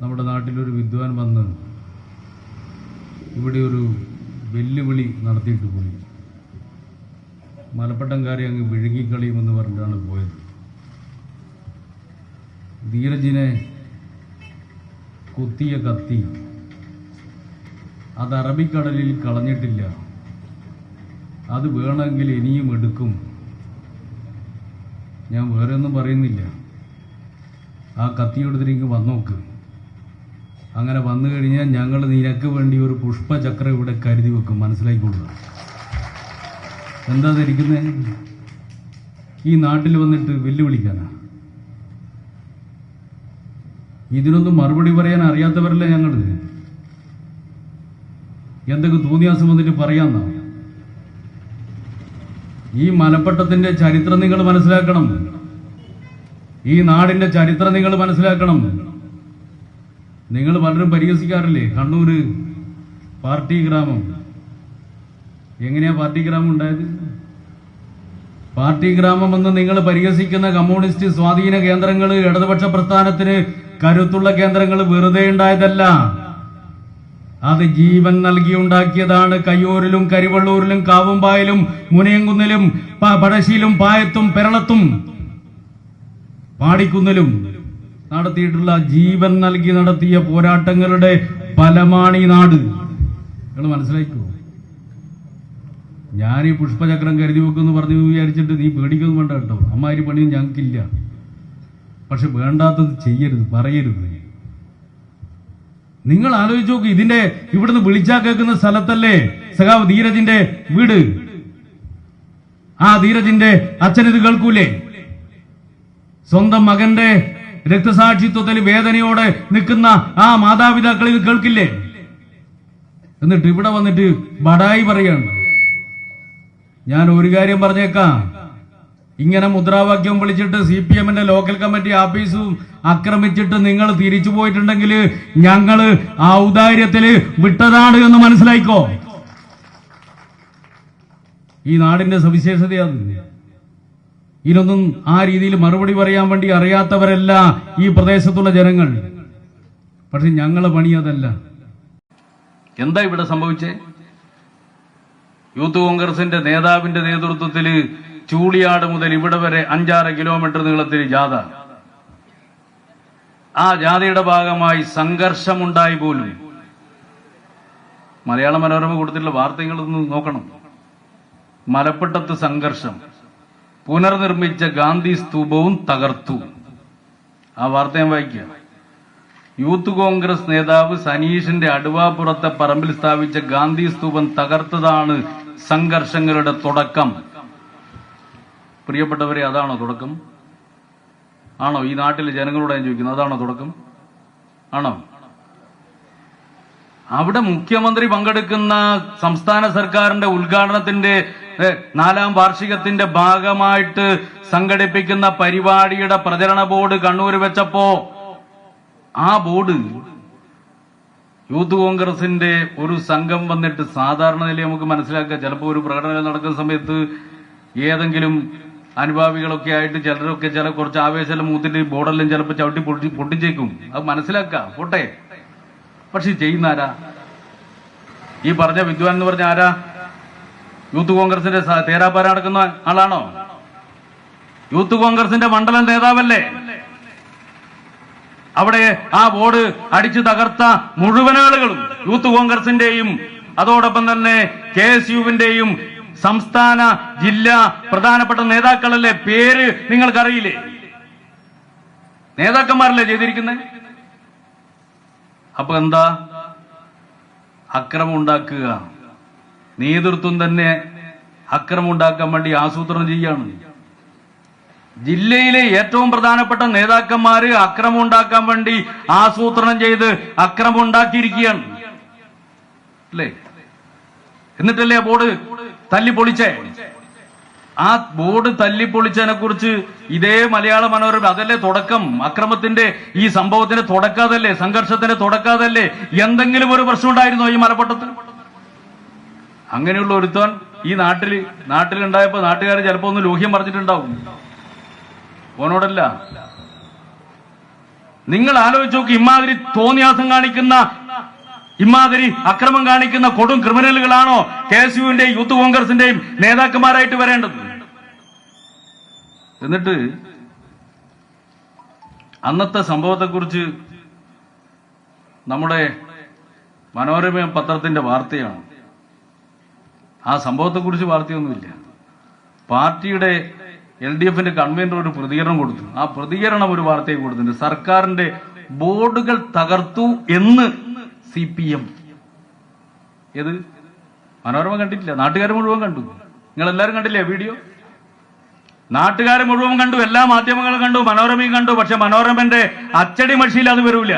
നമ്മുടെ നാട്ടിലൊരു വിദ്വാൻ വന്ന് ഇവിടെ ഒരു വെല്ലുവിളി നടത്തിയിട്ട് പോയി. മലപ്പട്ടംകാരെ അങ്ങ് വിഴുങ്ങിക്കളിയുമെന്ന് പറഞ്ഞിട്ടാണ് പോയത്. ധീരജിനെ കുത്തിയ കത്തി അത് അറബിക്കടലിൽ കളഞ്ഞിട്ടില്ല. അത് വേണമെങ്കിൽ ഇനിയും എടുക്കും. ഞാൻ വേറെ ഒന്നും പറയുന്നില്ല. ആ കത്തിയെടുത്തിട്ട് വന്നോക്ക്. അങ്ങനെ വന്നു കഴിഞ്ഞാൽ ഞങ്ങൾ നിനക്ക് വേണ്ടി ഒരു പുഷ്പചക്രം ഇവിടെ കരുതി വെക്കും. മനസ്സിലായിക്കൊള്ളുക എന്താ ധരിക്കുന്നത് ഈ നാട്ടിൽ വന്നിട്ട് വെല്ലുവിളിക്കാനാ? ഇതിനൊന്നും മറുപടി പറയാൻ അറിയാത്തവരല്ല ഞങ്ങൾ എന്തൊക്കെ തോന്നിയാസം വന്നിട്ട് പറയാന്നാ? ഈ മലപ്പട്ടത്തിന്റെ ചരിത്രം നിങ്ങൾ മനസ്സിലാക്കണം. ഈ നാടിന്റെ ചരിത്രം നിങ്ങൾ മനസ്സിലാക്കണം. നിങ്ങൾ പലരും പരിഹസിക്കാറില്ലേ? കണ്ണൂര് പാർട്ടി ഗ്രാമം. എങ്ങനെയാ പാർട്ടി ഗ്രാമം ഉണ്ടായത്? പാർട്ടി ഗ്രാമം എന്ന് നിങ്ങൾ പരിഹസിക്കുന്ന കമ്മ്യൂണിസ്റ്റ് സ്വാധീന കേന്ദ്രങ്ങൾ ഇടതുപക്ഷ പ്രസ്ഥാനത്തിന് കരുത്തുള്ള കേന്ദ്രങ്ങൾ വെറുതെ ഉണ്ടായതല്ല. അത് ജീവൻ നൽകി ഉണ്ടാക്കിയതാണ് കയ്യൂരിലും കരിവള്ളൂരിലും കാവുംപായലും മുനയങ്കുന്നിലും പ- പഴശ്ശിയിലും പായത്തും പെരളത്തും പാടിക്കുന്നിലും. നടത്തിയിട്ടുള്ള ജീവൻ നൽകി നടത്തിയ പോരാട്ടങ്ങളുടെ ഫലമാണ് ഈ നാട്. നിങ്ങൾ മനസ്സിലാക്കൂ ഞാൻ ഈ പുഷ്പചക്രം കരുതി വെക്കുമെന്ന് പറഞ്ഞു വിചാരിച്ചിട്ട് നീ പേടിക്കൊന്നും വേണ്ട കേട്ടോ. അമ്മാതിരി പണിയും ഞങ്ങൾക്കില്ല. പക്ഷെ വേണ്ടാത്തത് ചെയ്യരുത് പറയരുത്. നിങ്ങൾ ആലോചിച്ച് നോക്ക് ഇതിന്റെ ഇവിടുന്ന് വിളിച്ചാ കേൾക്കുന്ന സ്ഥലത്തല്ലേ സഖാവ് ധീരജിന്റെ വീട്? ആ ധീരജിന്റെ അച്ഛൻ ഇത് കേൾക്കൂലേ? സ്വന്തം മകന്റെ രക്തസാക്ഷിത്വത്തിൽ വേദനയോടെ നിൽക്കുന്ന ആ മാതാപിതാക്കൾ ഇത് കേൾക്കില്ലേ? എന്നിട്ട് ഇവിടെ വന്നിട്ട് ബടായി പറയാണ്. ഞാൻ ഒരു കാര്യം പറഞ്ഞേക്കാം. ഇങ്ങനെ മുദ്രാവാക്യം വിളിച്ചിട്ട് സി പി എമ്മിന്റെ ലോക്കൽ കമ്മിറ്റി ആഫീസും ആക്രമിച്ചിട്ട് നിങ്ങൾ തിരിച്ചു പോയിട്ടുണ്ടെങ്കിൽ ഞങ്ങൾ ആ ഔദാര്യത്തിൽ വിട്ടതാണ് എന്ന് മനസ്സിലായിക്കോ? ഈ നാടിന്റെ സവിശേഷതയാണ്. ഇതിനൊന്നും ആ രീതിയിൽ മറുപടി പറയാൻ വേണ്ടി അറിയാത്തവരല്ല ഈ പ്രദേശത്തുള്ള ജനങ്ങൾ. പക്ഷെ ഞങ്ങളെ പണി അതല്ല. എന്താ ഇവിടെ സംഭവിച്ചേ? യൂത്ത് കോൺഗ്രസിന്റെ നേതാവിന്റെ നേതൃത്വത്തിൽ ചൂളിയാട് മുതൽ ഇവിടെ വരെ അഞ്ചാറ് കിലോമീറ്റർ നീളത്തിൽ ജാഥ. ആ ജാഥയുടെ ഭാഗമായി സംഘർഷമുണ്ടായി പോലും. മലയാള മനോരമ കൊടുത്തിട്ടുള്ള വാർത്തകളൊന്ന് നോക്കണം. മലപ്പട്ടത്ത് സംഘർഷം. പുനർനിർമ്മിച്ച ഗാന്ധി സ്തൂപവും തകർത്തു. ആ വാർത്ത ഞാൻ വായിക്കുക യൂത്ത് കോൺഗ്രസ് നേതാവ് സനീഷിന്റെ അടുവാപ്പുറത്തെ പറമ്പിൽ സ്ഥാപിച്ച ഗാന്ധി സ്തൂപം തകർത്തതാണ് സംഘർഷങ്ങളുടെ തുടക്കം. പ്രിയപ്പെട്ടവരെ അതാണോ തുടക്കം? ആണോ? ഈ നാട്ടിലെ ജനങ്ങളോട് ഞാൻ ചോദിക്കുന്നത് അതാണോ തുടക്കം? ആണോ? അവിടെ മുഖ്യമന്ത്രി പങ്കെടുക്കുന്ന സംസ്ഥാന സർക്കാരിന്റെ ഉദ്ഘാടനത്തിന്റെ നാലാം വാർഷികത്തിന്റെ ഭാഗമായിട്ട് സംഘടിപ്പിക്കുന്ന പരിപാടിയുടെ പ്രചരണ ബോർഡ് കണ്ണൂർ വെച്ചപ്പോ ആ ബോർഡ് യൂത്ത് കോൺഗ്രസിന്റെ ഒരു സംഘം വന്നിട്ട് സാധാരണ നിലയിൽ നമുക്ക് മനസ്സിലാക്കുക. ചിലപ്പോൾ ഒരു പ്രകടനം നടക്കുന്ന സമയത്ത് ഏതെങ്കിലും അനുഭാവികളൊക്കെ ആയിട്ട് ചിലരൊക്കെ ചില കുറച്ച് ആവേശം മൂത്തിട്ട് ബോർഡെല്ലാം ചിലപ്പോൾ ചവിട്ടി പൊട്ടി പൊട്ടിച്ചേക്കും. അത് മനസ്സിലാക്കുക പോട്ടെ. പക്ഷെ ചെയ്യുന്ന ആരാ? ഈ പറഞ്ഞ വിദ്വാൻ എന്ന് പറഞ്ഞ ആരാ? യൂത്ത് കോൺഗ്രസിന്റെ തേരാപ്പാര നടക്കുന്ന ആളാണോ? യൂത്ത് കോൺഗ്രസിന്റെ മണ്ഡലം നേതാവല്ലേ? അവിടെ ആ ബോർഡ് അടിച്ചു തകർത്ത മുഴുവൻ ആളുകളും യൂത്ത് കോൺഗ്രസിന്റെയും അതോടൊപ്പം തന്നെ കെ എസ് യുവിന്റെയും സംസ്ഥാന ജില്ലാ പ്രധാനപ്പെട്ട നേതാക്കളല്ലേ? പേര് നിങ്ങൾക്കറിയില്ലേ? നേതാക്കന്മാരല്ലേ ചെയ്തിരിക്കുന്നത്? അപ്പൊ എന്താ? അക്രമം ഉണ്ടാക്കുക. നേതൃത്വം തന്നെ അക്രമം ഉണ്ടാക്കാൻ വേണ്ടി ആസൂത്രണം ചെയ്യാണ്. ജില്ലയിലെ ഏറ്റവും പ്രധാനപ്പെട്ട നേതാക്കന്മാര് അക്രമം ഉണ്ടാക്കാൻ വേണ്ടി ആസൂത്രണം ചെയ്ത് അക്രമം ഉണ്ടാക്കിയിരിക്കുകയാണ് അല്ലേ? എന്നിട്ടല്ലേ ബോർഡ് ബോർഡ് തല്ലിപ്പൊളിച്ചേ? ആ ബോർഡ് തല്ലിപ്പൊളിച്ചതിനെ കുറിച്ച് ഇതേ മലയാള മനോരമ അതല്ലേ തുടക്കം? അക്രമത്തിന്റെ ഈ സംഭവത്തിന്റെ തുടക്കാതല്ലേ? സംഘർഷത്തിന്റെ തുടക്കാതല്ലേ? എന്തെങ്കിലും ഒരു പ്രശ്നം ഉണ്ടായിരുന്നോ ഈ മലപ്പട്ടത്തിൽ അങ്ങനെയുള്ള ഒരുത്തൻ ഈ നാട്ടിൽ നാട്ടിലുണ്ടായപ്പോ നാട്ടുകാർ ചിലപ്പോ ഒന്ന് ലോഹ്യം പറഞ്ഞിട്ടുണ്ടാവും ഓനോടല്ല. നിങ്ങൾ ആലോചിച്ച് നോക്കി ഇമാതിരി തോന്നിയാസം കാണിക്കുന്ന ഇമാതിരി അക്രമം കാണിക്കുന്ന കൊടും ക്രിമിനലുകളാണോ കെ എസ് യുവിന്റെയും യൂത്ത് കോൺഗ്രസിന്റെയും നേതാക്കന്മാരായിട്ട് വരേണ്ടത്? എന്നിട്ട് അന്നത്തെ സംഭവത്തെക്കുറിച്ച് നമ്മുടെ മനോരമ പത്രത്തിന്റെ വാർത്തയാണ്. ആ സംഭവത്തെക്കുറിച്ച് വാർത്തയൊന്നുമില്ല. പാർട്ടിയുടെ എൽ ഡി എഫിന്റെ കൺവീനർ ഒരു പ്രതികരണം കൊടുത്തു. ആ പ്രതികരണം ഒരു വാർത്തയെ കൊടുത്തിട്ടുണ്ട്. സർക്കാരിന്റെ ബോർഡുകൾ തകർത്തു എന്ന് സി പി എം ഏത്? മനോരമ കണ്ടിട്ടില്ല. നാട്ടുകാർ മുഴുവൻ കണ്ടു. നിങ്ങൾ എല്ലാവരും കണ്ടില്ലേ വീഡിയോ? നാട്ടുകാരെ മുഴുവൻ കണ്ടു എല്ലാ മാധ്യമങ്ങളും കണ്ടു മനോരമയും കണ്ടു പക്ഷെ മനോരമന്റെ അച്ചടി മഷിയിൽ അത് വരൂല.